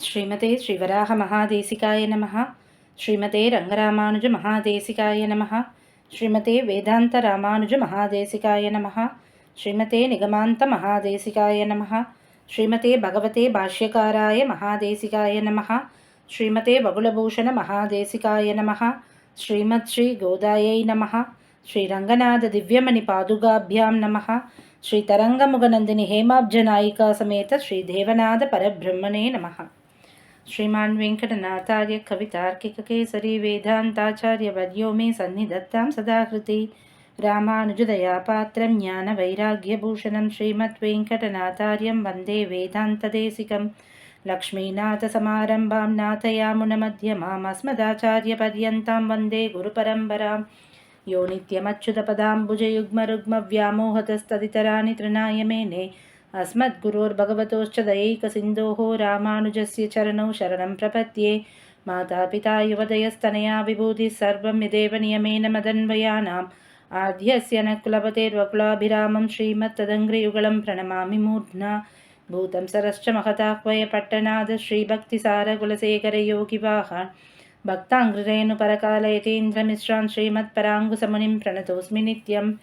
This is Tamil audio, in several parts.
ஸ்ரீமதே ஸ்ரீவராக மகாதேசிகாய நமः ஸ்ரீமதே ரங்கராமானுஜ மகாதேசிகாய நமः ஸ்ரீமதே வேதாந்த ராமானுஜ மகாதேசிகாய நமः ஸ்ரீமதே நிகமாந்த மகாதேசிகாய நமः ஸ்ரீமதே பகவதே பாஷ்யகாராய மகாதேசிகாய நமः ஸ்ரீமதே வகுலபூஷண மகாதேசிகாய நமः ஸ்ரீமத் ஸ்ரீ கோதாயை நமः ஸ்ரீரங்கநாத திவ்யமணி பாதுகாபியாம் நமः ஸ்ரீ தரங்கமுகநந்தினி ஹேமாப்ஜநாயிகா சமேத ஸ்ரீ தேவநாத பரபிரம்மணே நமः श्रीमान् वेङ्कटनाथार्य कवितार्किककेसरी वेदान्ताचार्यवर्यो मे सन्निधत्तां सदा कृति रामानुजदयापात्रं ज्ञानवैराग्यभूषणं श्रीमद्वेङ्कटनाथार्यं वन्दे वेदान्तदेशिकं लक्ष्मीनाथसमारम्भां नाथयामुनमध्यमामस्मदाचार्यपर्यन्तां वन्दे गुरुपरम्परां यो नित्यमच्युतपदाम्बुजयुग्मरुग्मव्यामोहतस्तदितराणि तृणाय मेने अस्मद्गुरोर्भगवतोश्च दयैकसिन्धोः रामानुजस्य चरणौ शरणं प्रपद्ये। मातापिता युवदयस्तनया विभूतिः सर्वं यदेव नियमेन मदन्वयानाम्। आद्यस्य न कुलपतेर्वकुलाभिरामं श्रीमत्तदङ्घ्रियुगलं प्रणमामि मूर्ध्ना। भूतं सरश्च महताह्वय पट्टनाद श्रीभक्तिसारकुलशेखरयोगिवाः भक्ताङ्घ्रिरेणुपरकालयतीन्द्रमिश्रान् श्रीमत्पराङ्गुसमुनिं प्रणतोऽस्मि नित्यम्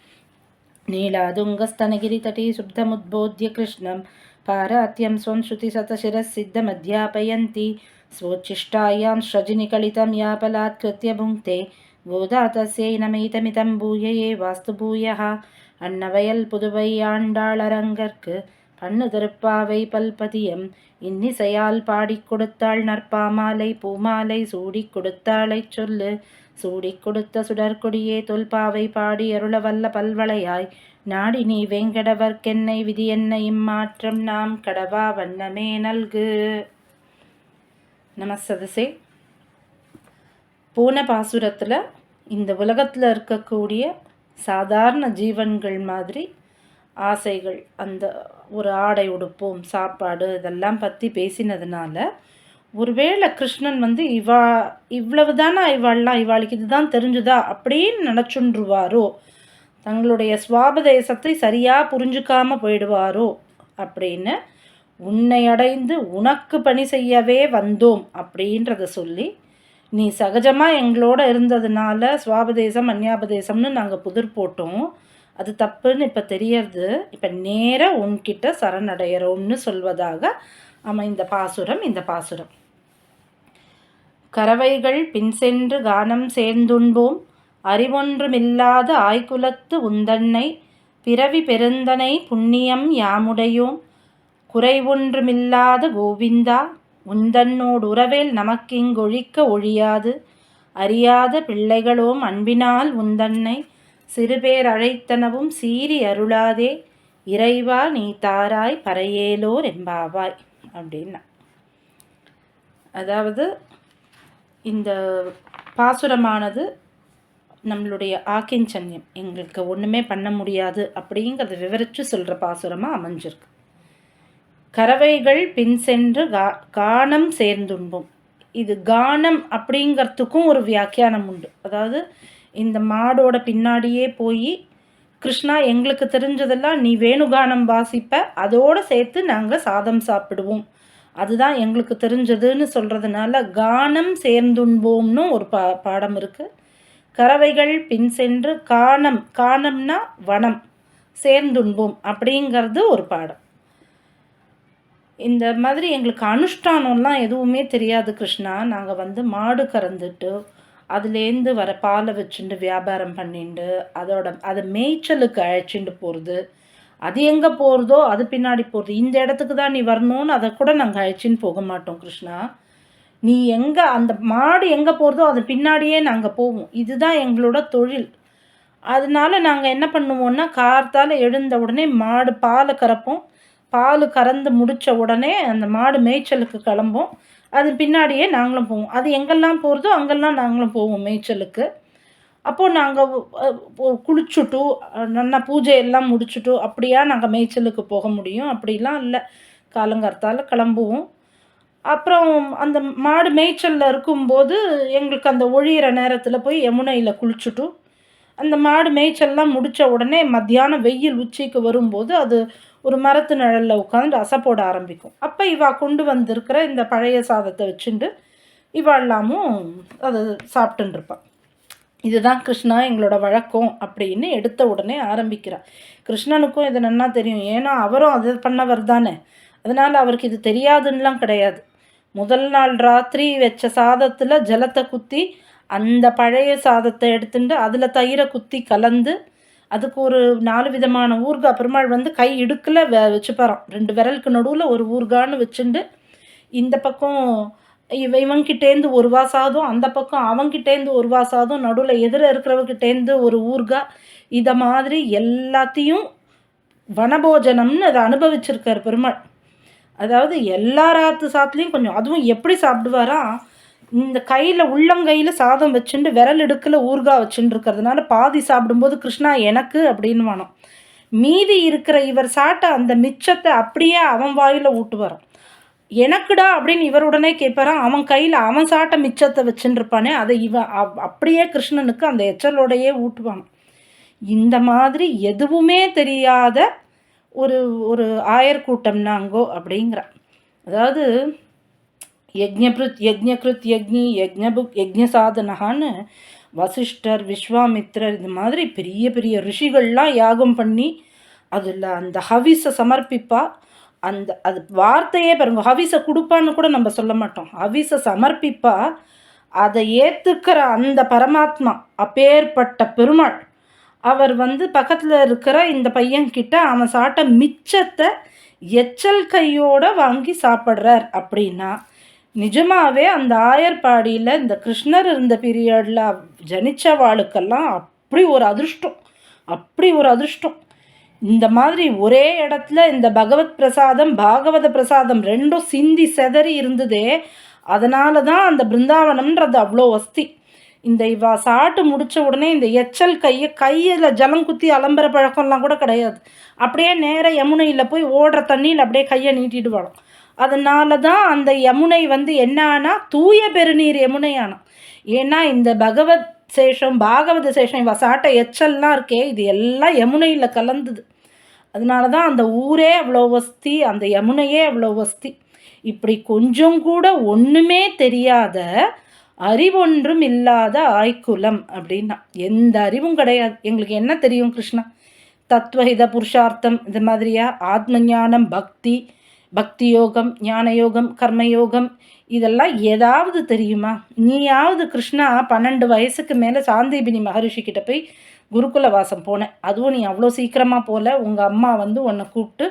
नीलादुङ्गस्तनगिरितटी शुब्धमुद्बोध्य कृष्णं पारात्यं स्वंश्रुतिशतशिरस्सिद्धमध्यापयन्ति स्वोच्छिष्टायां स्रजिनिकळितं यापलात्कृत्य भुङ्क्ते गोदा तस्यैनमैतमितं भूयये वास्तुभूयः अन्नवयल्पुदुबय्याण्डाळरङ्गर्क् கண்ணு திருப்பாவை பல்பதியம். இன்னிசையால் பாடிக் கொடுத்தாள் நற்பாமாலை பூமாலை சூடிக் கொடுத்தாளைச் சொல்லு. சூடிக் கொடுத்த சுடற்கொடியே தொல்பாவை பாடி அருளவல்ல பல்வளையாய். நாடி நீ வெங்கடவர்க்கென்னை விதி என்ன இம்மாற்றம் நாம் கடவா வண்ணமே நல்கு. நமசதசே பூன பாசுரத்தில் இந்த உலகத்தில் இருக்கக்கூடிய சாதாரண ஜீவன்கள் மாதிரி ஆசைகள் அந்த ஒரு ஆடை உடுப்போம் சாப்பாடு இதெல்லாம் பற்றி பேசினதுனால ஒருவேளை கிருஷ்ணன் வந்து இவா இவ்வளவு தானே இவாள்லாம் இவாளுக்கு இதுதான் தெரிஞ்சுதா அப்படின்னு நினச்சுன்றுவாரோ? தங்களுடைய சுவாபதேசத்தை சரியாக புரிஞ்சுக்காமல் போயிடுவாரோ? அப்படின்னு உன்னை அடைந்து உனக்கு பணி செய்யவே வந்தோம் அப்படின்றத சொல்லி நீ சகஜமாக எங்களோட இருந்ததுனால சுவாபதேசம் அந்யாபதேசம்னு நாங்கள் புதிர் போட்டோம். அது தப்புன்னு இப்போ தெரியறது. இப்போ நேராக உன்கிட்ட சரணடைகிறோம்னு சொல்வதாக அமைந்த பாசுரம் இந்த பாசுரம். கறவைகள் பின் சென்று கானம் சேர்ந்துண்போம். அறிவொன்றுமில்லாத ஆய்குலத்து உந்தன்னை பிறவி பெருந்தனை புண்ணியம் யாமுடையோம். குறைவொன்றுமில்லாத கோவிந்தா உந்தன்னோடு உறவேல் நமக்கிங்கொழிக்க ஒழியாது. அறியாத பிள்ளைகளோம் அன்பினால் உந்தன்னை சிறுபேர் அழைத்தனவும் சீறி அருளாதே. இறைவா நீ தாராய் பறையேலோர் எம்பாவாய் அப்படின்னா. அதாவது இந்த பாசுரமானது நம்மளுடைய ஆக்கிஞ்சன்யம். எங்களுக்கு ஒன்றுமே பண்ண முடியாது அப்படிங்கிறத விவரித்து சொல்கிற பாசுரமாக அமைஞ்சிருக்கு. கறவைகள் பின் சென்று கா கானம் சேர்ந்துண்போம். இது கானம் அப்படிங்கிறதுக்கும் ஒரு வியாக்கியானம் உண்டு அதாவது இந்த மாடோட பின்னாடியே போய் கிருஷ்ணா எங்களுக்கு தெரிஞ்சதெல்லாம் நீ வேணுகானம் வாசிப்ப அதோடு சேர்த்து நாங்கள் சாதம் சாப்பிடுவோம். அதுதான் எங்களுக்கு தெரிஞ்சதுன்னு சொல்கிறதுனால கானம் சேர்ந்துண்போம்னு ஒரு பா பாடம் இருக்குது கறவைகள் பின் சென்று காணம் காணம்னா வனம் சேர்ந்துண்போம் அப்படிங்கிறது ஒரு பாடம். இந்த மாதிரி எங்களுக்கு அனுஷ்டானம்லாம் எதுவுமே தெரியாது கிருஷ்ணா. நாங்கள் வந்து மாடு கறந்துட்டு அதுலேருந்து வர பாலை வச்சுட்டு வியாபாரம் பண்ணிட்டு அதோட அதை மேய்ச்சலுக்கு அழைச்சிட்டு போகிறது அது எங்கே போகிறதோ அது பின்னாடி போகிறது இந்த இடத்துக்கு தான் நீ வரணும்னு அதை கூட நாங்கள் அழைச்சின்னு போக மாட்டோம் கிருஷ்ணா. நீ எங்கே அந்த மாடு எங்கே போகிறதோ அது பின்னாடியே நாங்கள் போவோம். இதுதான் எங்களோட தொழில். அதனால நாங்கள் என்ன பண்ணுவோம்னா கார்த்தால் எழுந்த உடனே மாடு பால் கறப்போம். பால் கறந்து முடித்த உடனே அந்த மாடு மேய்ச்சலுக்கு கிளம்பும். அது பின்னாடியே நாங்களும் போவோம். அது எங்கெல்லாம் போகிறதோ அங்கெல்லாம் நாங்களும் போவோம் மேய்ச்சலுக்கு. அப்போது நாங்கள் குளிச்சுட்டு நல்லா பூஜை எல்லாம் முடிச்சுட்டு அப்படியா நாங்கள் மேய்ச்சலுக்கு போக முடியும். அப்படிலாம் இல்லை. காலங்கார்த்தால் கிளம்புவோம். அப்புறம் அந்த மாடு மேய்ச்சலில் இருக்கும்போது எங்களுக்கு அந்த ஒழியிற நேரத்தில் போய் யமுனையில் குளிச்சுட்டு அந்த மாடு மேய்ச்சல்லாம் முடித்த உடனே மத்தியானம் வெயில் உச்சிக்கு வரும்போது அது ஒரு மரத்து நிழலில் உட்காந்து ரசம் போட ஆரம்பிக்கும். அப்போ இவா கொண்டு வந்திருக்கிற இந்த பழைய சாதத்தை வச்சுண்டு இவாள்லாமும் அதை சாப்பிட்டுன்னு இதுதான் கிருஷ்ணா எங்களோட வழக்கம் அப்படின்னு எடுத்த உடனே ஆரம்பிக்கிறார் கிருஷ்ணனுக்கும் இது நன்னா தெரியும். ஏன்னா அவரும் அது பண்ணவர் தானே. அதனால் அவருக்கு இது தெரியாதுன்னெலாம் கிடையாது. முதல் நாள் ராத்திரி வச்ச சாதத்தில் ஜலத்தை குத்தி அந்த பழைய சாதத்தை எடுத்துட்டு அதில் தயிரை குத்தி கலந்து அதுக்கு ஒரு நாலு விதமான ஊர்கா பெருமாள் வந்து கை இடுக்கில் வ வச்சுப்பாராம். ரெண்டு விரலுக்கு நடுவில் ஒரு ஊர்கான்னு வச்சுண்டு இந்த பக்கம் இவ இவங்கிட்டேருந்து ஒரு வா சாதம் அந்த பக்கம் அவங்கிட்டேருந்து ஒரு வா சாதம் நடுவில் எதிர இருக்கிறவங்கிட்டேருந்து ஒரு ஊர்கா இதை மாதிரி எல்லாத்தையும் வனபோஜனம்னு அதை அனுபவிச்சிருக்கார் பெருமாள். அதாவது எல்லா ராத்து சாத்துலேயும் கொஞ்சம் அதுவும் எப்படி சாப்பிடுவாரா இந்த கையில் உள்ளங்கையில் சாதம் வச்சுட்டு விரல் எடுக்கல ஊர்கா வச்சுட்டு இருக்கிறதுனால பாதி சாப்பிடும்போது கிருஷ்ணா எனக்கு அப்படின்னு வானோம் மீதி இருக்கிற இவர் சாட்ட அந்த மிச்சத்தை அப்படியே அவன் வாயில் ஊட்டுவாரான் எனக்குடா அப்படின்னு இவர் உடனே கேட்பாரான் அவன் கையில் அவன் சாட்ட மிச்சத்தை வச்சுட்டு இருப்பானே அதை இவன் அப்படியே கிருஷ்ணனுக்கு அந்த எச்சலோடையே ஊட்டுவான் இந்த மாதிரி எதுவுமே தெரியாத ஒரு ஒரு ஆயர் கூட்டம்னாங்கோ அப்படிங்கிறான் அதாவது யஜ்ஞபிருத் யஜ்ஞகிருத் யஜ்ஞி யஜ்ஞபுக் யஜ்ஞசாதனகான்னு வசிஷ்டர் விஸ்வாமித்ரர் இது மாதிரி பெரிய பெரிய ரிஷிகள்லாம் யாகம் பண்ணி அதில் அந்த ஹவிஸை சமர்ப்பிப்பா. அந்த அது வார்த்தையே பாருங்க ஹவிஸை கொடுப்பான்னு கூட நம்ம சொல்ல மாட்டோம். ஹவிஸை சமர்ப்பிப்பா அதை ஏற்றுக்கிற அந்த பரமாத்மா அப்பேற்பட்ட பெருமாள் அவர் வந்து பக்கத்தில் இருக்கிற இந்த பையன்கிட்ட அவன் சாட்ட மிச்சத்தை எச்சல் கையோடு வாங்கி சாப்பிட்றார் அப்படின்னா நிஜமாகவே அந்த ஆயர்பாடியில் இந்த கிருஷ்ணர் இருந்த பீரியடில் ஜனிச்சவாளுக்கெல்லாம் அப்படி ஒரு அதிர்ஷ்டம். அப்படி ஒரு அதிர்ஷ்டம். இந்த மாதிரி ஒரே இடத்துல இந்த பகவத் பிரசாதம் பாகவத பிரசாதம் ரெண்டும் சிந்தி செதறி இருந்ததே அதனால தான் அந்த பிருந்தாவனம்ன்றது அவ்வளோ வஸ்தி. இந்த இவா சாட்டு முடித்த உடனே இந்த எச்சல் கையை கையில் ஜலம் குத்தி அலம்புற பழக்கம்லாம் கூட கிடையாது. அப்படியே நேராக யமுனையில் போய் ஓடுற தண்ணியில் அப்படியே கையை நீட்டிடுவாளாம் அதனால தான் அந்த யமுனை வந்து என்ன தூய பெருநீர் யமுனையானா ஏன்னா இந்த பகவத் சேஷம் பாகவத சேஷம் இவ சாட்ட எச்சல்லாம் இருக்கே இது எல்லாம் யமுனையில் கலந்துது. அதனால தான் அந்த ஊரே அவ்வளோ வஸ்தி அந்த யமுனையே அவ்வளோ வஸ்தி. இப்படி கொஞ்சம் கூட ஒன்றுமே தெரியாத அறிவொன்றும் இல்லாத ஆய்க்குலம் அப்படின்னா. எந்த அறிவும் கிடையாது. எங்களுக்கு என்ன தெரியும் கிருஷ்ணா? தத்துவஹித புருஷார்த்தம் இது மாதிரியா? ஆத்ம ஞானம் பக்தி பக்தி யோகம் ஞான யோகம் கர்மயோகம் இதெல்லாம் ஏதாவது தெரியுமா? நீயாவது கிருஷ்ணா பன்னெண்டு வயசுக்கு மேலே சாந்தேபினி மகரிஷி கிட்ட போய் குருகுல வாசம் போனேன் அதுவும் நீ அவ்வளோ சீக்கிரமாக போகல உங்கள் அம்மா வந்து உன்னை கூப்பிட்டு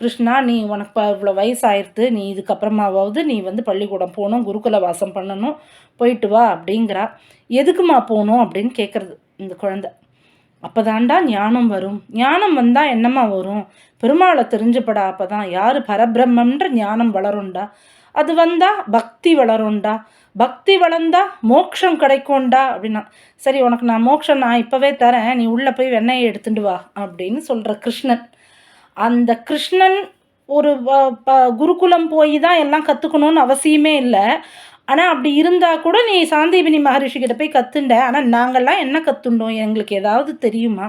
கிருஷ்ணா நீ உனக்கு இப்போ இவ்வளோ வயசாயிருத்து நீ இதுக்கப்புறமாவது நீ வந்து பள்ளிக்கூடம் போகணும் குருகுல வாசம் பண்ணணும் போயிட்டு வா அப்படிங்கிறா. எதுக்குமா போகணும்? அப்படின்னு கேட்குறது இந்த குழந்த. அப்போதாண்டா ஞானம் வரும். ஞானம் வந்தால் என்னம்மா வரும்? பெருமாளை தெரிஞ்சுப்படா அப்போ தான் யார் பரபிரம்மன்ற ஞானம் வளரும்டா அது வந்தால் பக்தி வளரும்டா பக்தி வளர்ந்தா மோக்ஷம் கிடைக்கும்டா அப்படின்னா சரி உனக்கு நான் மோக்ஷம் நான் இப்போவே தரேன். நீ உள்ளே போய் வெண்ணையை எடுத்துட்டு வா அப்படின்னு சொல்கிற கிருஷ்ணன். அந்த கிருஷ்ணன் ஒரு குருகுலம் போய் தான் எல்லாம் கற்றுக்கணும்னு அவசியமே இல்லை. ஆனால் அப்படி இருந்தால் கூட நீ சாந்தீபினி மகரிஷி கிட்ட போய் கற்றுண்ட ஆனால் நாங்கள்லாம் என்ன கற்றுண்டோம் எங்களுக்கு ஏதாவது தெரியுமா?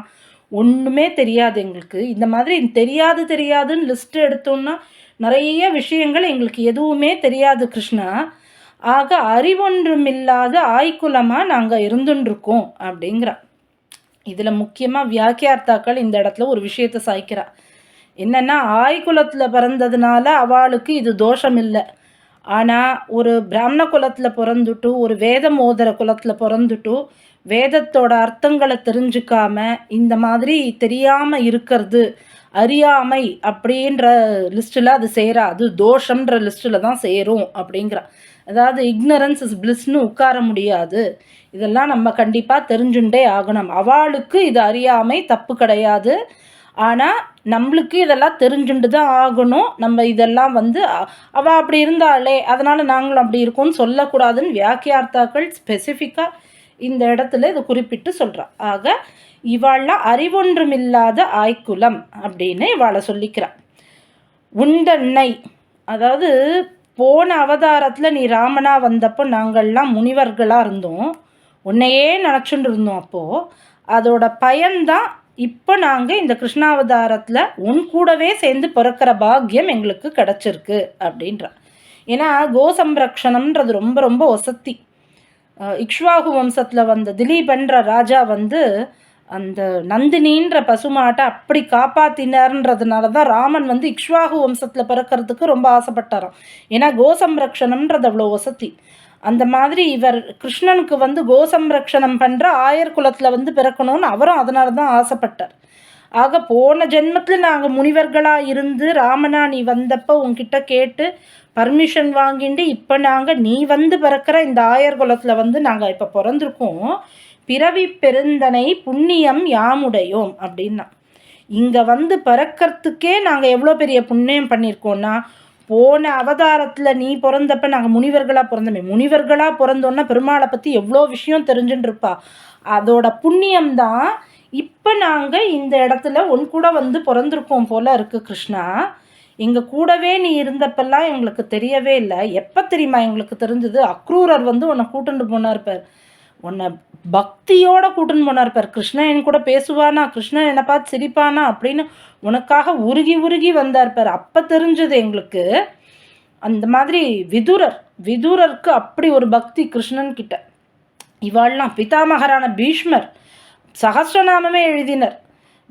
ஒன்றுமே தெரியாது எங்களுக்கு. இந்த மாதிரி தெரியாது தெரியாதுன்னு லிஸ்ட்டு எடுத்தோம்னா நிறைய விஷயங்கள் எங்களுக்கு எதுவுமே தெரியாது கிருஷ்ணா. ஆக அறிவொன்றுமில்லாத ஆய்குலமாக நாங்கள் இருந்துருக்கோம் அப்படிங்கிறா. இதில் முக்கியமாக வியாக்கியார்த்தாக்கள் இந்த இடத்துல ஒரு விஷயத்தை சாய்க்கிறா. என்னென்னா ஆய்குலத்தில் பிறந்ததுனால அவளுக்கு இது தோஷம் இல்லை ஆனால் ஒரு பிராமண குலத்தில் பிறந்துட்டு ஒரு வேத மோதிர குலத்தில் பிறந்துட்டு வேதத்தோட அர்த்தங்களை தெரிஞ்சுக்காம இந்த மாதிரி தெரியாமல் இருக்கிறது அறியாமை அப்படின்ற லிஸ்ட்டில் அது சேராது தோஷம்ன்ற லிஸ்ட்டில் தான் சேரும் அப்படிங்கிற. அதாவது இக்னரன்ஸ் இஸ் பிளிஸ்னு உட்கார முடியாது. இதெல்லாம் நம்ம கண்டிப்பாக தெரிஞ்சுட்டே ஆகணும். அவளுக்கு இது அறியாமை தப்பு கிடையாது. ஆனால் நம்மளுக்கு இதெல்லாம் தெரிஞ்சுட்டு தான் ஆகணும். நம்ம இதெல்லாம் வந்து அவள் அப்படி இருந்தாலே அதனால் நாங்களும் அப்படி இருக்கோம்னு சொல்லக்கூடாதுன்னு வியாக்கியார்த்தாக்கள் ஸ்பெசிஃபிக்காக இந்த இடத்துல இதை குறிப்பிட்டு சொல்கிறான் ஆக இவாள்லாம் அறிவொன்றுமில்லாத ஆய்க்குலம் அப்படின்னு இவாளை சொல்லிக்கிறாள் உண்டன்னை அதாவது போன அவதாரத்தில் நீ ராமனாக வந்தப்போ நாங்கள்லாம் முனிவர்களாக இருந்தோம். உன்னையே நினச்சிட்டு இருந்தோம் அப்போது அதோட பயன்தான் இப்போ நாங்கள் இந்த கிருஷ்ணாவதாரத்தில் உன் கூடவே சேர்ந்து பிறக்கிற பாக்கியம் எங்களுக்கு கிடச்சிருக்கு அப்படின்றான். ஏன்னா கோசம்ரக்ஷணம்ன்றது ரொம்ப ரொம்ப ஒசத்தி இக்ஷ்வாகு வம்சத்தில் வந்த திலீபன்ற ராஜா வந்து அந்த நந்தினின்ற பசுமாட்டை அப்படி காப்பாத்தினார்ன்றதுனால தான் ராமன் வந்து இக்ஷ்வாகு வம்சத்தில் பிறக்கிறதுக்கு ரொம்ப ஆசைப்பட்டாராம். ஏன்னா கோசம்ரக்ஷணம்ன்றது அவ்வளோ வசதி. அந்த மாதிரி இவர் கிருஷ்ணனுக்கு வந்து கோசம்ரக்ஷணம் பண்ணுற ஆயர் குலத்தில் வந்து பிறக்கணும்னு அவரும் அதனால தான் ஆசைப்பட்டார். ஆக போன ஜென்மத்தில் நாங்கள் முனிவர்களாக இருந்து ராமனா நீ வந்தப்போ உங்ககிட்ட கேட்டு பர்மிஷன் வாங்கிட்டு இப்போ நாங்கள் நீ வந்து பிறக்கிற இந்த ஆயர் குலத்தில் வந்து நாங்கள் இப்போ பிறந்திருக்கோம். பிறவி பெருந்தனை புண்ணியம் யாமுடையோம் அப்படின்னா. இங்கே வந்து பிறக்கிறதுக்கே நாங்கள் எவ்வளோ பெரிய புண்ணியம் பண்ணியிருக்கோன்னா போன அவதாரத்தில் நீ பிறந்தப்ப நாங்கள் முனிவர்களாக பிறந்தோமே. முனிவர்களாக பிறந்தோன்னா பெருமாளை பற்றி எவ்வளோ விஷயம் தெரிஞ்சுட்டு இருப்பா அதோட புண்ணியம்தான் இப்போ நாங்கள் இந்த இடத்துல உன் கூட வந்து பிறந்திருக்கோம் போல இருக்குது கிருஷ்ணா. எங்கள் கூடவே நீ இருந்தப்பெல்லாம் எங்களுக்கு தெரியவே இல்லை. எப்போ தெரியுமா எங்களுக்கு தெரிஞ்சது? அக்ரூரர் வந்து உன்னை கூட்டுண்டு போனார் பார். உன்னை பக்தியோட கூட்டுன்னு போனார் பார். கிருஷ்ணன் என் கூட பேசுவானா? கிருஷ்ணன் என்னை பார்த்து சிரிப்பானா? அப்படின்னு உனக்காக உருகி உருகி வந்தார் பார். அப்போ தெரிஞ்சது எங்களுக்கு அந்த மாதிரி விதுரர் விதுரருக்கு அப்படி ஒரு பக்தி கிருஷ்ணன் கிட்ட. இவாள்லாம் பிதாமகரான பீஷ்மர் சகசிரநாமமே எழுதினர்.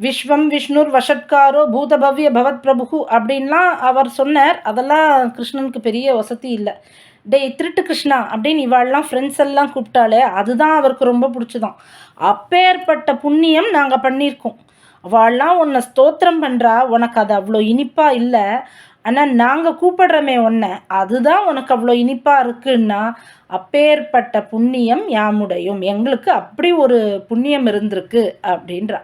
விஸ்வம் விஷ்ணுர் வஷட்காரோ பூதபவ்ய பவத் பிரபு அப்படின்லாம் அவர் சொன்னார். அதெல்லாம் கிருஷ்ணனுக்கு பெரிய வசதி இல்லை. டேய் திருட்டு கிருஷ்ணா அப்படின்னு இவாள்லாம் ஃப்ரெண்ட்ஸ் எல்லாம் கூப்பிட்டாலே அதுதான் அவருக்கு ரொம்ப பிடிச்சதான் அப்பேற்பட்ட புண்ணியம் நாங்கள் பண்ணியிருக்கோம். அவள்லாம் உன்னை ஸ்தோத்திரம் பண்ணுறா உனக்கு அது அவ்வளோ இனிப்பாக இல்லை. ஆனால் நாங்கள் கூப்பிடுறோமே உன்னை அதுதான் உனக்கு அவ்வளோ இனிப்பாக இருக்குன்னா அப்பேற்பட்ட புண்ணியம் யாமுடையும். எங்களுக்கு அப்படி ஒரு புண்ணியம் இருந்திருக்கு அப்படின்றா.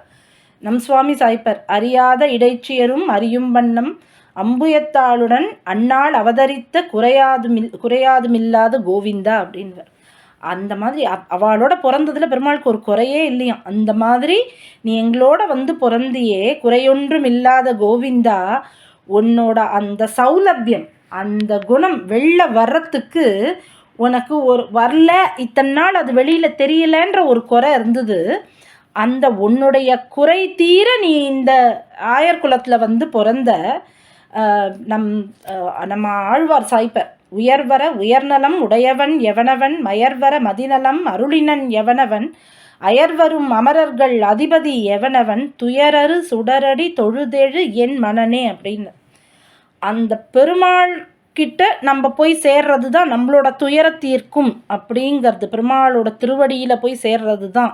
நம் சுவாமி சாய்ப்பர் அறியாத இடைச்சியரும் அறியும் வண்ணம் அம்புயத்தாளுடன் அன்னாள் அவதரித்த குறையாதுமில் குறையாதுமில்லாத கோவிந்தா அப்படின்வர் அந்த மாதிரி அவளோட பிறந்ததில் பெருமாளுக்கு ஒரு குறையே இல்லையாம். அந்த மாதிரி நீ எங்களோட வந்து பிறந்தியே குறையொன்றும் இல்லாத கோவிந்தா உன்னோட அந்த சௌலபியம் அந்த குணம் வெளில வர்றதுக்கு உனக்கு ஒரு வரல. இத்தனை நாள் அது வெளியில் தெரியலன்ற ஒரு குறை இருந்தது. அந்த உன்னுடைய குறை தீர நீ இந்த ஆயர் குலத்தில் வந்து பிறந்த நம் நம்ம ஆழ்வார் சாய்ப்பர். உயர்வர உயர்நலம் உடையவன் எவனவன் மயர்வர மதிநலம் அருளினன் எவனவன் அயர்வரும் அமரர்கள் அதிபதி எவனவன் துயரரு சுடரடி தொழுதெழு என் மனனே அப்படின்னு. அந்த பெருமாள் கிட்ட நம்ம போய் சேர்றது தான் நம்மளோட துயர தீர்க்கும் அப்படிங்கிறது. பெருமாளோட திருவடியில் போய் சேர்றது தான்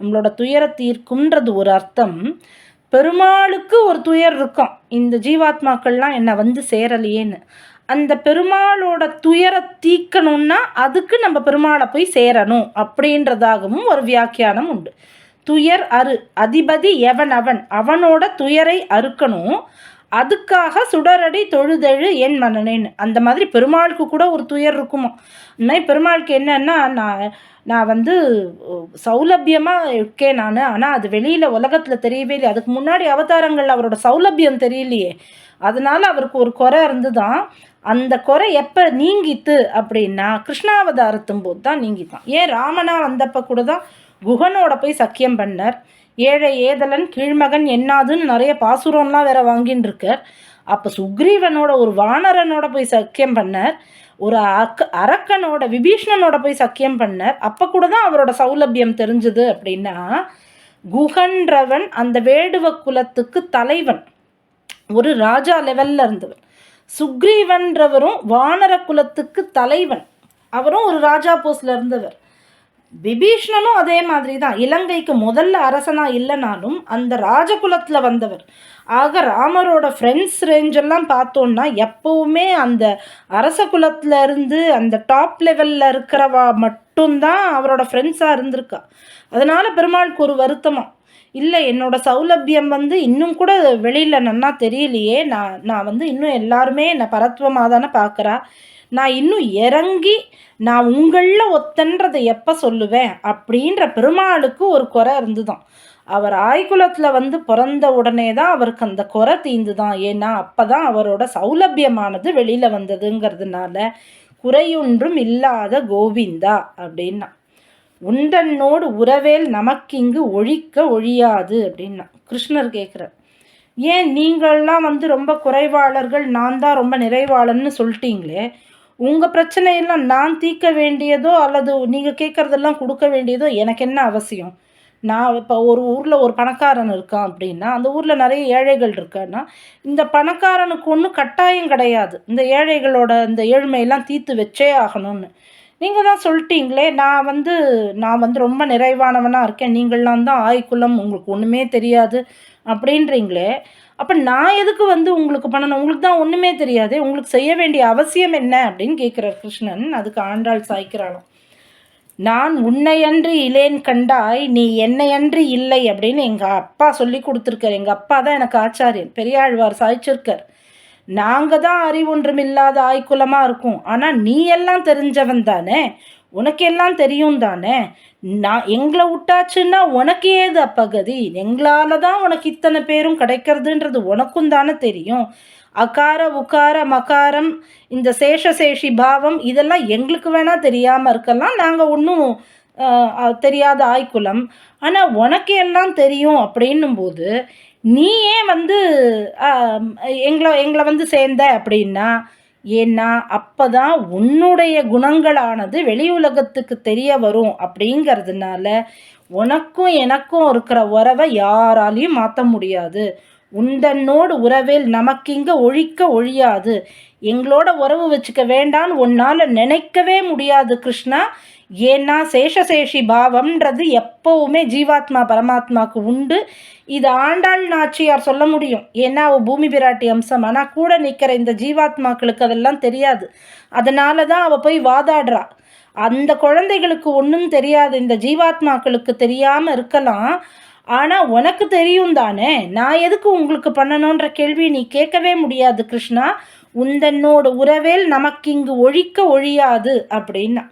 நம்மளோட துயர தீர்க்கும்ன்றது ஒரு அர்த்தம். பெருமாளுக்கு ஒரு துயர் இருக்கும். இந்த ஜீவாத்மாக்கள்லாம் என்னை வந்து சேரலையேன்னு. அந்த பெருமாளோட துயரை தீக்கணும்னா அதுக்கு நம்ம பெருமாளை போய் சேரணும் அப்படின்றதாகவும் ஒரு வியாக்கியானம் உண்டு. துயர் அரு அதிபதி எவன் அவன் அவனோட துயரை அறுக்கணும் அதுக்காக சுடரடி தொழுதெழு என் மன்னனேன்னு அந்த மாதிரி பெருமாளுக்கு கூட ஒரு துயர் இருக்குமா இந்த பெருமாளுக்கு என்னன்னா நான் நான் வந்து சௌலபியமாக இருக்கேன் நான். ஆனால் அது வெளியில் உலகத்தில் தெரியவே இல்லை அதுக்கு முன்னாடி அவதாரங்கள் அவரோட சௌலபியம் தெரியலையே. அதனால் அவருக்கு ஒரு குறை இருந்து தான் அந்த குறை எப்போ நீங்கித்து அப்படின்னா கிருஷ்ணாவதாரத்தும் போது தான் நீங்கித்தான் ஏன் ராமனா வந்தப்போ கூட தான் குகனோட போய் சக்கியம் பண்ணார். ஏழை ஏதலன் கீழ்மகன் என்னாதுன்னு நிறைய பாசுரம்லாம் வேற வாங்கின்னு இருக்கார் அப்போ சுக்ரீவனோட ஒரு வானரனோட போய் சக்கியம் பண்ணார். ஒரு அக்க அரக்கனோட விபீஷ்ணனோட போய் சக்கியம் பண்ணார். அப்போ கூட தான் அவரோட சௌலபியம் தெரிஞ்சுது அப்படின்னா குகன்றவன் அந்த வேடுவ குலத்துக்கு தலைவன். ஒரு ராஜா லெவல்ல இருந்தவன். சுக்ரீவன்றவரும் வானர குலத்துக்கு தலைவன். அவரும் ஒரு ராஜா போஸ்ல இருந்தவர். விபீஷ்ணனும் அதே மாதிரி தான் இலங்கைக்கு முதல்ல அரசனாக இல்லைனாலும் அந்த ராஜகுலத்தில் வந்தவர். ஆக ராமரோட ஃப்ரெண்ட்ஸ் ரேஞ்செல்லாம் பார்த்தோன்னா எப்போவுமே அந்த அரச குலத்தில் இருந்து அந்த டாப் லெவலில் இருக்கிறவா மட்டும்தான் அவரோட ஃப்ரெண்ட்ஸாக இருந்திருக்கா. அதனால் பெருமாளுக்கு ஒரு வருத்தமாக இல்லை என்னோட சௌலபியம் வந்து இன்னும் கூட வெளியில் நன்னா தெரியலையே. நான் நான் வந்து இன்னும் எல்லாருமே என்னை பரத்துவமாக தானே பார்க்குறா. நான் இன்னும் இறங்கி நான் உங்களில் ஒத்தன்றதை எப்போ சொல்லுவேன்? அப்படின்ற பெருமாளுக்கு ஒரு குறை இருந்துதான். அவர் ஆய்குலத்தில் வந்து பிறந்த உடனே தான் அவருக்கு அந்த குறை தீந்து தான் ஏன்னா அப்போ தான் அவரோட சௌலபியமானது வெளியில் வந்ததுங்கிறதுனால குறையொன்றும் இல்லாத கோவிந்தா அப்படின்னா. உண்டன்னோடு உறவேல் நமக்கிங்கு ஒழிக்க ஒழியாது அப்படின்னா. கிருஷ்ணர் கேட்குறார் ஏன் நீங்கள்லாம் வந்து ரொம்ப குறைவாளர்கள் நான் தான் ரொம்ப நிறைவாளன்னு சொல்லிட்டீங்களே? உங்கள் பிரச்சனையெல்லாம் நான் தீர்க்க வேண்டியதோ அல்லது நீங்கள் கேட்குறதெல்லாம் கொடுக்க வேண்டியதோ எனக்கு என்ன அவசியம்? நான் இப்போ ஒரு ஊரில் ஒரு பணக்காரன் இருக்கான் அப்படின்னா அந்த ஊரில் நிறைய ஏழைகள் இருக்கான்னா இந்த பணக்காரனுக்கு ஒன்றும் கட்டாயம் கிடையாது. இந்த ஏழைகளோட இந்த ஏழ்மையெல்லாம் தீர்த்து வச்சே ஆகணும்னு. நீங்கள் தான் சொல்லிட்டீங்களே நான் வந்து நான் வந்து ரொம்ப நிறைவானவனாக இருக்கேன் நீங்கள்லாம் தான் ஆய்க்குள்ளம் உங்களுக்கு ஒன்றுமே தெரியாது அப்படின்றீங்களே அப்போ நான் எதுக்கு வந்து உங்களுக்கு பண்ணணும்? உங்களுக்கு தான் ஒன்றுமே தெரியாது உங்களுக்கு செய்ய வேண்டிய அவசியம் என்ன அப்படின்னு கேட்குறார் கிருஷ்ணன். அதுக்கு ஆண்டாள் சாய்க்கிறாளாம். நான் உன்னையன்று இலேன் கண்டாய் நீ என்னையன்று இல்லை அப்படின்னு எங்கள் அப்பா சொல்லி கொடுத்துருக்கார். எங்கள் அப்பா தான் எனக்கு ஆச்சாரியன் பெரியாழ்வார் சாய்ச்சிருக்கார். நாங்கள் தான் அறிவொன்றும் இல்லாத ஆய்க்குலமாக இருக்கும். ஆனால் நீ எல்லாம் தெரிஞ்சவன் தானே. உனக்கெல்லாம் தெரியும் தானே? நான் எங்களை விட்டாச்சுன்னா உனக்கு ஏது அப்பகதி? எங்களால் தான் உனக்கு இத்தனை பேரும் கிடைக்கிறதுன்றது உனக்கும் தானே தெரியும். அகார உக்கார மகாரம் இந்த சேஷசேஷி பாவம் இதெல்லாம் எங்களுக்கு வேணால் தெரியாமல் இருக்கலாம். நாங்கள் ஒன்றும் தெரியாத ஆய்க்குலம் ஆனால் உனக்கு எல்லாம் தெரியும் அப்படின்னும் போது நீ ஏன் வந்து எங்களை எங்களை வந்து சேர்ந்த அப்படின்னா ஏன்னா அப்போ தான் உன்னுடைய குணங்களானது வெளி உலகத்துக்கு தெரிய வரும் அப்படிங்கிறதுனால உனக்கும் எனக்கும் இருக்கிற உறவை யாராலையும் மாற்ற முடியாது. உந்தன்னோடு உறவில் நமக்கிங்க ஒழிக்க ஒழியாது. எங்களோட உறவு வச்சுக்க வேண்டான்னு உன்னால் நினைக்கவே முடியாது கிருஷ்ணா. ஏன்னா சேஷசேஷி பாவம்ன்றது எப்போவுமே ஜீவாத்மா பரமாத்மாவுக்கு உண்டு. இது ஆண்டாள் நாச்சியார் சொல்ல முடியும். ஏன்னா அவள் பூமி பிராட்டி அம்சம். ஆனால் கூட நிற்கிற இந்த ஜீவாத்மாக்களுக்கு அதெல்லாம் தெரியாது. அதனால தான் அவள் போய் வாதாடுறா. அந்த குழந்தைகளுக்கு ஒன்றும் தெரியாது. இந்த ஜீவாத்மாக்களுக்கு தெரியாமல் இருக்கலாம். ஆனால் உனக்கு தெரியும் தானே? நான் எதுக்கு உங்களுக்கு பண்ணணுன்ற கேள்வி நீ கேட்கவே முடியாது கிருஷ்ணா. உந்தன்னோட உறவேல் நமக்கு இங்கு ஒழிக்க ஒழியாது அப்படின்னா.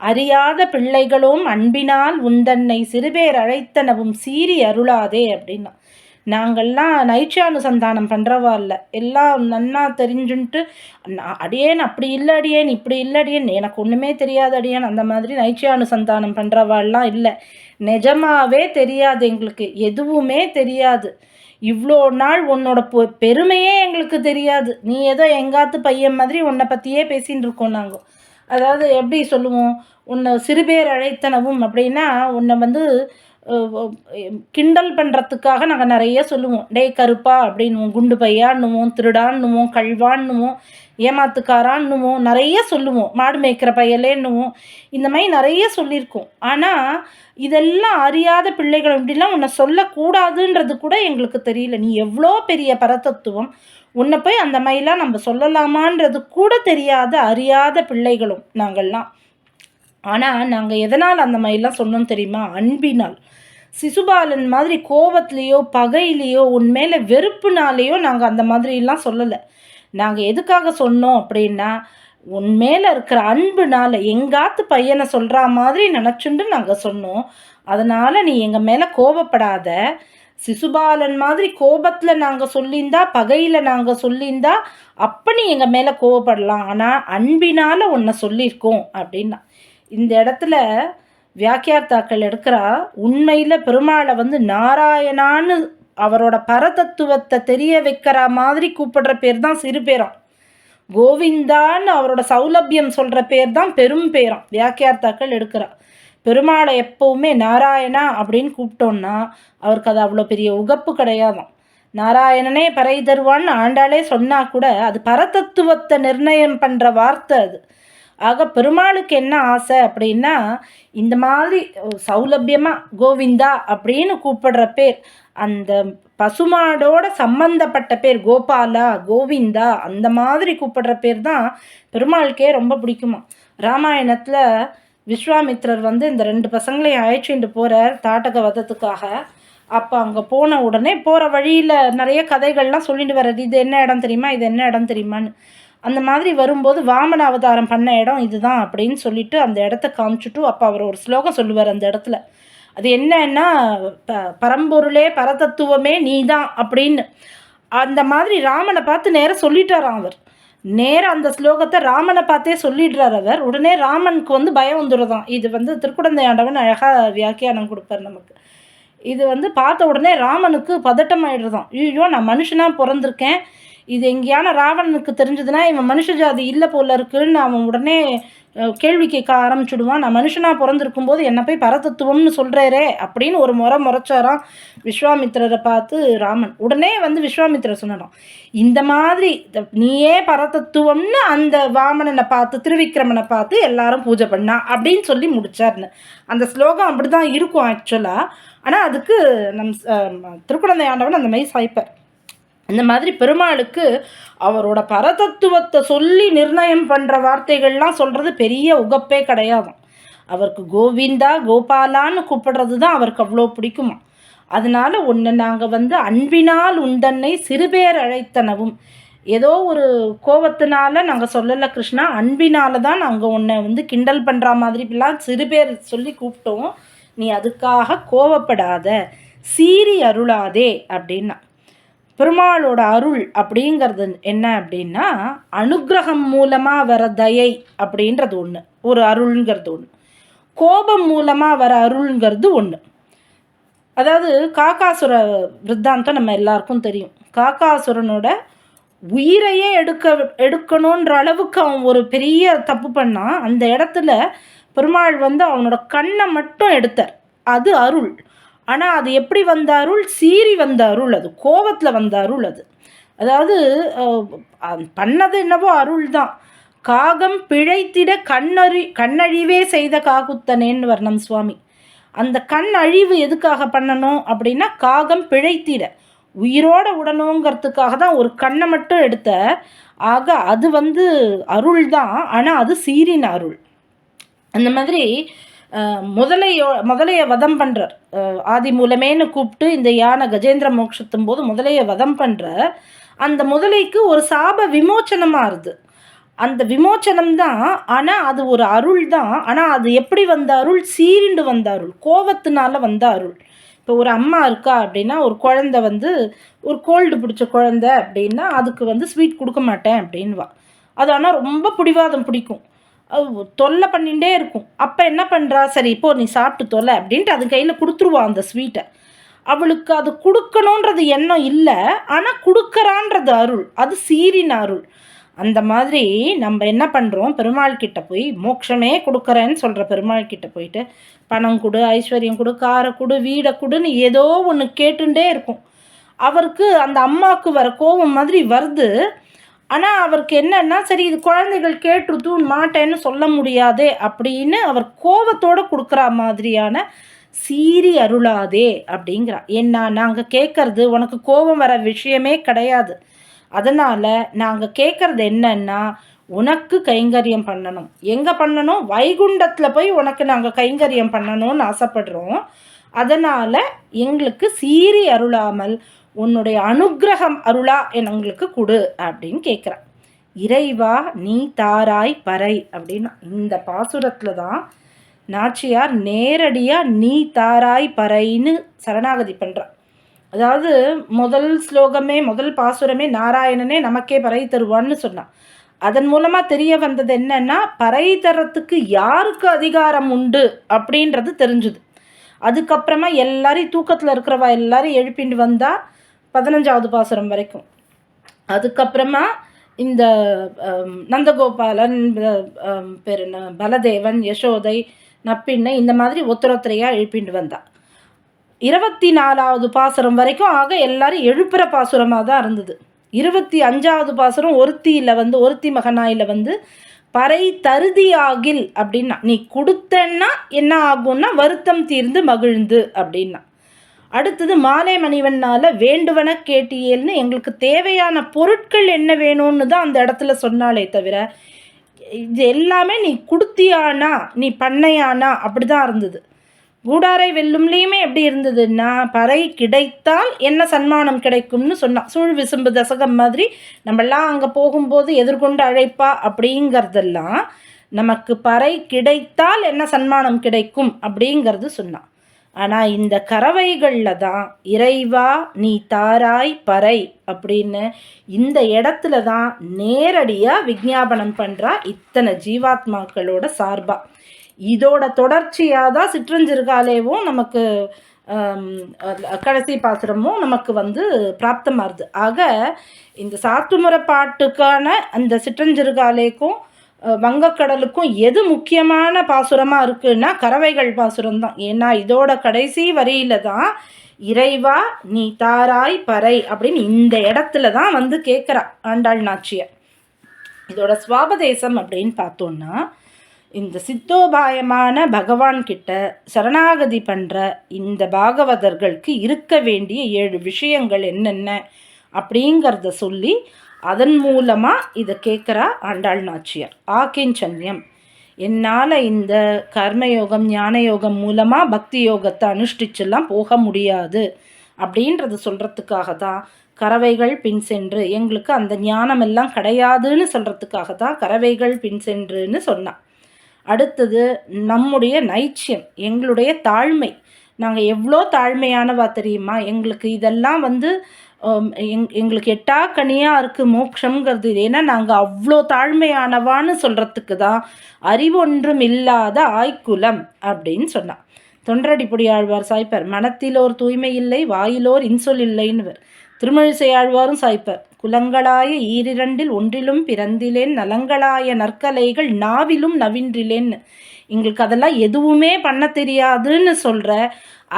அறியாத பிள்ளைகளும் அன்பினால் உந்தன்னை சிறுபேர் அழைத்தனவும் சீறி அருளாதே அப்படின்னா. நாங்கள்லாம் நைச்சானுசந்தானம் பண்ணுறவா இல்லை. எல்லாம் நன்னா தெரிஞ்சுன்ட்டு அடியேன் அப்படி இல்லை அடியேன் இப்படி இல்லை அடியேன் எனக்கு ஒன்றுமே தெரியாது அடியேன் அந்த மாதிரி நைச்சானுசந்தானம் பண்ணுறவாள்லாம் இல்லை. நிஜமாவே தெரியாது எங்களுக்கு எதுவுமே தெரியாது. இவ்வளோ நாள் உன்னோட பொ பெருமையே எங்களுக்கு தெரியாது. நீ ஏதோ எங்காத்து பையன் மாதிரி உன்னை பற்றியே பேசின்னு இருக்கோம் நாங்கள் அதாவது எப்படி சொல்லுவோம்? உன்னை சிறுபேர் அழைத்தனவும் அப்படின்னா உன்னை வந்து கிண்டல் பண்ணுறதுக்காக நாங்கள் நிறைய சொல்லுவோம். டே கருப்பா அப்படின்னுவோம் குண்டு பையான்னுவோம் திருடான்னுவோம் கழ்வான்னுவோம் ஏமாத்துக்காரான்னுவோம் நிறைய சொல்லுவோம். மாடு மேய்க்கிற பையலேன்னுவோம். இந்த மாதிரி நிறைய சொல்லியிருக்கோம். ஆனால் இதெல்லாம் அறியாத பிள்ளைகள் அப்படிலாம் உன்னை சொல்லக்கூடாதுன்றது கூட எங்களுக்கு தெரியல. நீ எவ்வளோ பெரிய பரதத்துவம் உன்னை போய் அந்த மாதிரிலாம் நம்ம சொல்லலாமான்றது கூட தெரியாத அறியாத பிள்ளைகளும் நாங்கள்லாம். ஆனால் நாங்கள் எதனால் அந்த மாதிரிலாம் சொன்னோம் தெரியுமா? அன்பினால். சிசுபாலன் மாதிரி கோவத்துலேயோ பகையிலையோ உன்மேலே வெறுப்புனாலேயோ நாங்கள் அந்த மாதிரிலாம் சொல்லலை. நாங்கள் எதுக்காக சொன்னோம் அப்படின்னா உன் மேலே இருக்கிற அன்புனால் எங்காத்து பையனை சொல்கிற மாதிரி நினச்சுண்டு நாங்கள் சொன்னோம். அதனால் நீ எங்கள் மேலே கோபப்படாத சிசுபாலன் மாதிரி கோபத்தில் நாங்கள் சொல்லியிருந்தா பகையில் நாங்கள் சொல்லியிருந்தா அப்போ நீ எங்கள் மேலே கோவப்படலாம். ஆனால் அன்பினால் உன்னை சொல்லியிருக்கோம் அப்படின்னா. இந்த இடத்துல வியாக்கியார்த்தாக்கள் எடுக்கிறா உண்மையில் பெருமாளை வந்து நாராயணான்னு அவரோட பரதத்துவத்தை தெரிய வைக்கிற மாதிரி கூப்பிடுற பேர் தான் சிறு பேரம். கோவிந்தான்னு அவரோட சௌலபியம் சொல்கிற பேர் தான் பெரும் பேரம். வியாக்கியார்த்தாக்கள் எடுக்கிறா. பெருமாளை எப்போவுமே நாராயணா அப்படின்னு கூப்பிட்டோன்னா அவருக்கு அது அவ்வளோ பெரிய உகப்பு கிடையாதான் நாராயணனே பறை தருவான்னு ஆண்டாளே சொன்னால் கூட அது பரதத்துவத்தை நிர்ணயம் பண்ணுற வார்த்தை அது. ஆக பெருமாளுக்கு என்ன ஆசை அப்படின்னா இந்த மாதிரி சௌலபியமாக கோவிந்தா அப்படின்னு கூப்பிடுற பேர் அந்த பசுமாடோட சம்பந்தப்பட்ட பேர் கோபாலா கோவிந்தா அந்த மாதிரி கூப்பிடுற பேர் தான் பெருமாளுக்கே ரொம்ப பிடிக்குமா ராமாயணத்தில் விஸ்வாமித்ரர் வந்து இந்த ரெண்டு பசங்களையும் அழைச்சிட்டு போகிறார் தாட்டக வதத்துக்காக. அப்போ அங்கே போன உடனே போகிற வழியில் நிறைய கதைகள்லாம் சொல்லிட்டு வர்றது இது என்ன இடம் தெரியுமா இது என்ன இடம் தெரியுமான்னு. அந்த மாதிரி வரும்போது வாமன அவதாரம் பண்ண இடம் இதுதான் அப்படின்னு சொல்லிட்டு அந்த இடத்த காமிச்சுட்டு அப்போ அவர் ஒரு ஸ்லோகம் சொல்லுவார் அந்த இடத்துல. அது என்னன்னா ப பரம்பொருளே பரதத்துவமே நீ தான் அப்படின்னு. அந்த மாதிரி ராமனை பார்த்து நேராக சொல்லிட்டாராம் அவர். நேராக அந்த ஸ்லோகத்தை ராமனை பார்த்தே சொல்லிடுறார் அவர். உடனே ராமனுக்கு வந்து பயம் வந்துடுதான் இது வந்து திருக்குடந்தை ஆண்டவன் அழகாக வியாக்கியானம் கொடுப்பார் நமக்கு. இது வந்து பார்த்த உடனே ராமனுக்கு பதட்டம் ஆயிடுறதான் ஐயோ நான் மனுஷனாக பிறந்திருக்கேன். இது எங்கேயான ராவணனுக்கு தெரிஞ்சதுன்னா இவன் மனுஷ ஜாதி இல்லை போல இருக்குன்னு அவன் உடனே கேள்வி கேட்க ஆரம்பிச்சுடுவான். நான் மனுஷனாக பிறந்திருக்கும் போது என்னை போய் பரதத்துவம்னு சொல்கிறேரே அப்படின்னு ஒரு முறை முறைச்சாராம் விஸ்வாமித்திரரை பார்த்து ராமன். உடனே வந்து விஸ்வாமித்திரர் சொன்னாராம் இந்த மாதிரி நீயே பரதத்துவம்னு அந்த வாமனனை பார்த்து திருவிக்ரமனை பார்த்து எல்லாரும் பூஜை பண்ணா அப்படின்னு சொல்லி முடிச்சார்னு அந்த ஸ்லோகம் அப்படி தான் இருக்கும் ஆக்சுவலாக ஆனால் அதுக்கு நம் திருக்குழந்தை ஆண்டவன் அந்த மாதிரி சாய்ப்பார். இந்த மாதிரி பெருமாளுக்கு அவரோட பரதத்துவத்தை சொல்லி நிர்ணயம் பண்ணுற வார்த்தைகள்லாம் சொல்கிறது பெரிய உகப்பே கிடையாதும் அவருக்கு கோவிந்தா கோபாலான்னு கூப்பிடுறது தான் அவருக்கு அவ்வளோ பிடிக்குமா. அதனால ஒன்று நாங்கள் வந்து அன்பினால் உந்தன்னை சிறுபேர் அழைத்தனவும். ஏதோ ஒரு கோபத்தினால நாங்கள் சொல்லலை கிருஷ்ணா அன்பினால தான் நாங்கள் உன்னை வந்து கிண்டல் பண்ணுற மாதிரிலாம் சிறுபேர் சொல்லி கூப்பிட்டோம். நீ அதுக்காக கோவப்படாத சீறி அருளாதே அப்படின்னா. பெருமாளோட அருள் அப்படிங்கிறது என்ன அப்படின்னா அனுக்கிரகம் மூலமாக வர தயை அப்படின்றது ஒன்று ஒரு அருள்ங்கிறது ஒன்று கோபம் மூலமாக வர அருள்ங்கிறது ஒன்று அதாவது காக்காசுர விருத்தாந்தம் நம்ம எல்லாருக்கும் தெரியும். காக்காசுரனோட உயிரையே எடுக்க எடுக்கணுன்ற அளவுக்கு அவன் ஒரு பெரிய தப்பு பண்ணான் அந்த இடத்துல பெருமாள் வந்து அவனோட கண்ணை மட்டும் எடுத்தார். அது அருள். ஆனால் அது எப்படி வந்த அருள் சீறி வந்த அருள் அது. கோபத்தில் வந்த அருள் அது. அதாவது பண்ணது என்னவோ அருள் தான் காகம் பிழைத்திட கண்ணறி கண்ணழிவே செய்த காகுத்தனேன்னு வர்ணம் சுவாமி. அந்த கண் அழிவு எதுக்காக பண்ணணும் அப்படின்னா காகம் பிழைத்திட. உயிரோட உடணுங்கிறதுக்காக தான் ஒரு கண்ணை மட்டும் எடுத்த. ஆக அது வந்து அருள் தான் ஆனால் அது சீரின் அருள். அந்த மாதிரி முதலையோ முதலைய வதம் பண்ணுறார் ஆதி மூலமேன்னு கூப்பிட்டு இந்த யானை கஜேந்திர மோட்சத்தும் போது முதலைய வதம் பண்ணுற அந்த முதலைக்கு ஒரு சாப விமோச்சனமாக இருது. அந்த விமோச்சனம் தான் ஆனால் அது ஒரு அருள் தான். ஆனால் அது எப்படி வந்த அருள்? சீரிண்டு வந்த அருள். கோவத்தினால வந்த அருள். இப்போ ஒரு அம்மா இருக்கா அப்படின்னா ஒரு குழந்த வந்து ஒரு கோல்டு பிடிச்ச குழந்தை அப்படின்னா அதுக்கு வந்து ஸ்வீட் கொடுக்க மாட்டேன் அப்படின்வா அது ஆனால் ரொம்ப பிடிவாதம் பிடிக்கும். தொல்லை பண்ணிகிட்டே இருக்கும். அப்போ என்ன பண்ணுறா சரி இப்போ நீ சாப்பிட்டு தொலை அப்படின்ட்டு அது கையில் கொடுத்துருவான் அந்த ஸ்வீட்டை அவளுக்கு அது கொடுக்கணுன்றது எண்ணம் இல்லை ஆனால் கொடுக்கறான்றது அருள். அது சீரின் அருள். அந்த மாதிரி நம்ம என்ன பண்ணுறோம் பெருமாள் கிட்ட போய் மோட்சமே கொடுக்குறேன்னு சொல்கிற பெருமாள் கிட்ட போயிட்டு பணம் கொடு ஐஸ்வர்யம் கொடு காரை கொடு வீடை கொடுன்னு ஏதோ ஒன்று கேட்டுட்டே இருக்கும். அவருக்கு அந்த அம்மாவுக்கு வர கோபம் மாதிரி வருது. ஆனால் அவருக்கு என்னன்னா சரி இது குழந்தைகள் கேட்டுருது மாட்டேன்னு சொல்ல முடியாதே அப்படின்னு அவர் கோபத்தோடு கொடுக்குற மாதிரியான சீரி அருளாதே அப்படிங்கிறா. என்ன நாங்கள் கேட்கறது உனக்கு கோபம் வர விஷயமே கிடையாது. அதனால் நாங்கள் கேட்குறது என்னன்னா உனக்கு கைங்கரியம் பண்ணணும். எங்கே பண்ணணும்? வைகுண்டத்தில் போய் உனக்கு நாங்கள் கைங்கரியம் பண்ணணும்னு ஆசைப்படுறோம். அதனால் எங்களுக்கு சீரி அருளாமல் உன்னுடைய அனுக்கிரகம் அருளா எங்களுக்கு கொடு அப்படின்னு கேட்குறான் இறைவா நீ தாராய் பறை அப்படின்னு இந்த பாசுரத்தில் தான் நாச்சியார் நேரடியாக நீ தாராய் பறைன்னு சரணாகதி பண்ணுறான் அதாவது முதல் ஸ்லோகமே முதல் பாசுரமே நாராயணனே நமக்கே பறை தருவான்னு சொன்னான் அதன் மூலமாக தெரிய வந்தது என்னன்னா பறை தரத்துக்கு யாருக்கு அதிகாரம் உண்டு அப்படின்றது தெரிஞ்சுது. அதுக்கப்புறமா எல்லாரையும் தூக்கத்தில் இருக்கிறவா எல்லாரும் எழுப்பிட்டு வந்தால் பதினஞ்சாவது பாசுரம் வரைக்கும். அதுக்கப்புறமா இந்த நந்தகோபாலன் பேர் என்ன பலதேவன் யசோதை நப்பின்னை இந்த மாதிரி ஒத்தரொத்தரையாக எழுப்பிட்டு வந்தாள் இருபத்தி நாலாவது பாசுரம் வரைக்கும் ஆக எல்லாரும் எழுப்புற பாசுரமாக தான் இருந்தது. இருபத்தி அஞ்சாவது பாசுரம் ஒருத்தியில் வந்து ஒருத்தி மகனாயில் வந்து பறை தருதி ஆகில் அப்படின்னா நீ கொடுத்தன்னா என்ன ஆகும்னா வருத்தம் தீர்ந்து மகிழ்ந்து அப்படின்னா. அடுத்தது மாலை மணிவண்ணால் வேண்டுவன கேட்டியேல்னு எங்களுக்கு தேவையான பொருட்கள் என்ன வேணும்னு தான் அந்த இடத்துல சொன்னாலே தவிர இது எல்லாமே நீ கொடுத்தியானா நீ பண்ணையானா அப்படி தான் இருந்தது. கூடாரை வெல்லும்லேயுமே எப்படி இருந்ததுன்னா பறை கிடைத்தால் என்ன சன்மானம் கிடைக்கும்னு சொன்னான் சூழ் விசும்பு தசகம் மாதிரி நம்மெல்லாம் அங்கே போகும்போது எதிர்கொண்டு அழைப்பா அப்படிங்கிறதெல்லாம் நமக்கு பறை கிடைத்தால் என்ன சன்மானம் கிடைக்கும் அப்படிங்கிறது சொன்னான் ஆனால் இந்த கறவைகளில் தான் இறைவா நீ தாராய் பறை அப்படின்னு இந்த இடத்துல தான் நேரடியாக விஜாபனம் பண்ணுறா இத்தனை ஜீவாத்மாக்களோட சார்பாக இதோட தொடர்ச்சியாக தான் சிற்றஞ்சிறுகாலேவும் நமக்கு கடைசி பாசுரமும் நமக்கு வந்து பிராப்தமாகுது. ஆக இந்த சாத்துமுறை பாட்டுக்கான அந்த சிற்றஞ்சிறுகாலேக்கும் வங்கக்கடலுக்கும் எது முக்கியமான பாசுரமாக இருக்குன்னா கறவைகள் பாசுரம் தான் ஏன்னா இதோட கடைசி வரியில தான் இறைவா நீ தாராய் பறை அப்படின்னு இந்த இடத்துல தான் வந்து கேட்குறா ஆண்டாள் நாச்சிய. இதோட சுவாபதேசம் அப்படின்னு பார்த்தோன்னா இந்த சித்தோபாயமான பகவான் கிட்ட சரணாகதி பண்ணுற இந்த பாகவதர்களுக்கு இருக்க வேண்டிய ஏழு விஷயங்கள் என்னென்ன அப்படிங்கிறத சொல்லி அதன் மூலமாக இதை கேட்குறா ஆண்டாள் நாச்சியார். ஆக்கிஞ்சன்யம் என்னால் இந்த கர்மயோகம் ஞான யோகம் மூலமாக பக்தி யோகத்தை அனுஷ்டிச்செல்லாம் போக முடியாது. அப்படின்றத சொல்கிறதுக்காக தான் கறவைகள் பின் சென்று எங்களுக்கு அந்த ஞானம் எல்லாம் கிடையாதுன்னு சொல்கிறதுக்காக தான் கறவைகள் பின் சென்றுன்னு சொன்னான் அடுத்தது நம்முடைய நைச்சியம் எங்களுடைய தாழ்மை. நாங்கள் எவ்வளோ தாழ்மையானவா தெரியுமா? எங்களுக்கு இதெல்லாம் வந்து எங் எங்களுக்கு எட்டா கனியாக இருக்குது மோட்சங்கிறது ஏன்னா நாங்கள் அவ்வளோ தாழ்மையானவான்னு சொல்கிறதுக்கு தான் அறிவொன்றும் இல்லாத ஆய்க்குலம் அப்படின்னு சொன்னான். தொன்றடிப்பொடி ஆழ்வார் சாய்ப்பார் மனத்திலோர் தூய்மை இல்லை வாயிலோர் இன்சொல் இல்லைன்னுவர். திருமழிசையாழ்வாரும் சாய்ப்பார் குலங்களாய ஈரிரண்டில் ஒன்றிலும் பிறந்திலேன் நலங்களாய நற்கலைகள் நாவிலும் நவின்றிலேன்னு. எங்களுக்கு அதெல்லாம் எதுவுமே பண்ண தெரியாதுன்னு சொல்கிற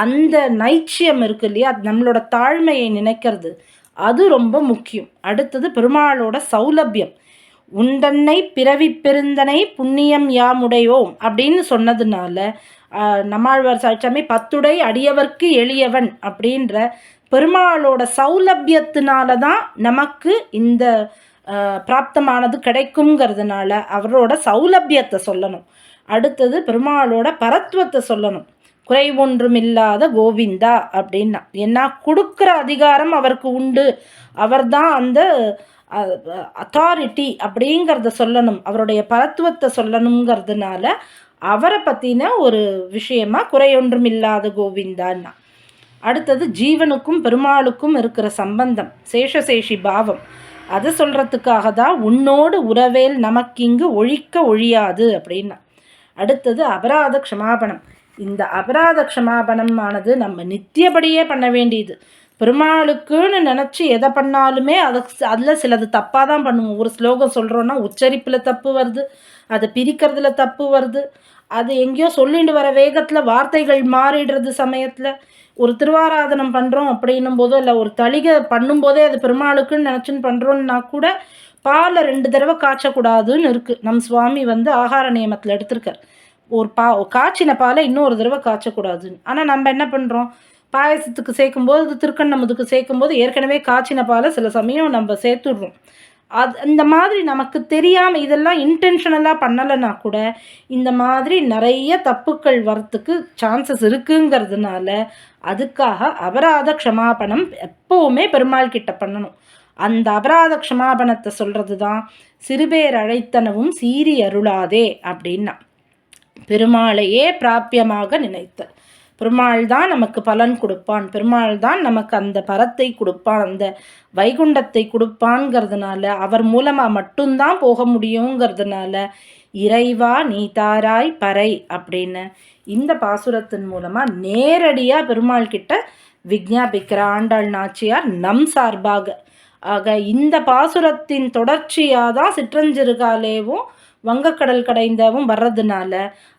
அந்த நைச்சியம் இருக்கு இல்லையா? நம்மளோட தாழ்மையை நினைக்கிறது. அது ரொம்ப முக்கியம். அடுத்தது பெருமாளோட சௌலபியம். உண்டன்னை பிறவி பெருந்தனை புண்ணியம் யாமுடையோம் அப்படின்னு சொன்னதுனால நம்மாழ்வார் சாட்சாமி பத்துடை அடியவர்க்கு எளியவன் அப்படின்ற பெருமாளோட சௌலபியத்தினால தான் நமக்கு இந்த பிராப்தமானது கிடைக்குங்கிறதுனால அவரோட சௌலபியத்தை சொல்லணும். அடுத்தது பெருமாளோட பரத்துவத்தை சொல்லணும். குறை ஒன்றுமில்லாத கோவிந்தா அப்படின்னா. ஏன்னா கொடுக்குற அதிகாரம் அவருக்கு உண்டு. அவர் தான் அந்த அத்தாரிட்டி அப்படிங்கிறத சொல்லணும். அவருடைய பரத்துவத்தை சொல்லணுங்கிறதுனால அவரை பற்றின ஒரு விஷயமா குறை ஒன்றுமில்லாத கோவிந்தான்னா. அடுத்தது ஜீவனுக்கும் பெருமாளுக்கும் இருக்கிற சம்பந்தம் சேஷசேஷி பாவம். அதை சொல்கிறதுக்காக தான் உன்னோடு உறவேல் நமக்கிங்கு ஒழிக்க ஒழியாது அப்படின்னா. அடுத்தது அபராத க்ஷமாபணம். இந்த அபராத க்ஷமாபணமானது நம்ம நித்தியபடியே பண்ண வேண்டியது. பெருமாளுக்குன்னு நினச்சி எதை பண்ணாலுமே அதை அதில் சிலது தப்பாக தான் பண்ணுவோம். ஒரு ஸ்லோகம் சொல்கிறோன்னா உச்சரிப்பில் தப்பு வருது அதை பிரிக்கிறதுல தப்பு வருது. அது எங்கேயோ சொல்லிட்டு வர வேகத்தில் வார்த்தைகள் மாறிடுறது சமயத்தில். ஒரு திருவாராதனம் பண்ணுறோம் அப்படின்னும் போதோ இல்லை ஒரு தளிகை பண்ணும்போதே அது பெருமாளுக்குன்னு நினச்சின்னு பண்ணுறோன்னா கூட பாலை ரெண்டு தடவை காய்ச்சக்கூடாதுன்னு இருக்குது நம் சுவாமி வந்து ஆகார நியமத்தில் எடுத்திருக்கார். ஒரு பா காய்ச்சின பாலை இன்னொரு தடவை காய்ச்சக்கூடாதுன்னு. ஆனால் நம்ம என்ன பண்ணுறோம் பாயசத்துக்கு சேர்க்கும்போது திருக்கண்ணமுதுக்கு சேர்க்கும்போது ஏற்கனவே காய்ச்சின பாலை சில சமயம் நம்ம சேர்த்துடுறோம். அது இந்த மாதிரி நமக்கு தெரியாமல் இதெல்லாம் இன்டென்ஷனலாக பண்ணலைன்னா கூட இந்த மாதிரி நிறைய தப்புக்கள் வரத்துக்கு சான்சஸ் இருக்குங்கிறதுனால அதுக்காக அபராத க்ஷமாபணம் எப்போவுமே பெருமாள் கிட்ட பண்ணணும். அந்த அபராத க்ஷமாபணத்தை சொல்கிறது தான் சிறுபேர் அழைத்தனவும் சீரி அருளாதே அப்படின்னா. பெருமாளையே பிராப்பியமாக நினைத்தல். பெருமாள் தான் நமக்கு பலன் கொடுப்பான். பெருமாள் தான் நமக்கு அந்த பரத்தை கொடுப்பான். அந்த வைகுண்டத்தை கொடுப்பான்ங்கிறதுனால அவர் மூலமாக மட்டும்தான் போக முடியுங்கிறதுனால இறைவா நீ தாராய் பறை அப்படின்னு இந்த பாசுரத்தின் மூலமாக நேரடியாக பெருமாள் கிட்ட விஜாபிக்கிற ஆண்டாள் நாச்சியார் நம் சார்பாக. ஆக இந்த பாசுரத்தின் தொடர்ச்சியாக தான் சிற்றஞ்சிறுகாலேவும் வங்கக்கடல் கடைந்தவும் வர்றதுனால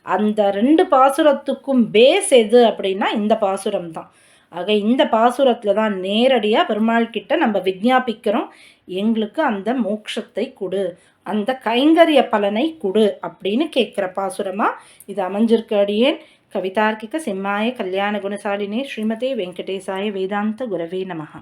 அந்த ரெண்டு பாசுரத்துக்கும் பேஸ் எது அப்படின்னா இந்த பாசுரம் தான் ஆக இந்த பாசுரத்தில் தான் நேரடியாக பெருமாள் கிட்ட நம்ம விஜாபிக்கிறோம் எங்களுக்கு அந்த மோட்சத்தை கொடு அந்த கைங்கரிய பலனை கொடு அப்படின்னு கேட்குற பாசுரமாக இது அமைஞ்சிருக்கு அடியேன். கவிதார்க்கிக சிம்மாய கல்யாண குணசாலினே ஸ்ரீமதே வெங்கடேசாய வேதாந்த குரவே நமகா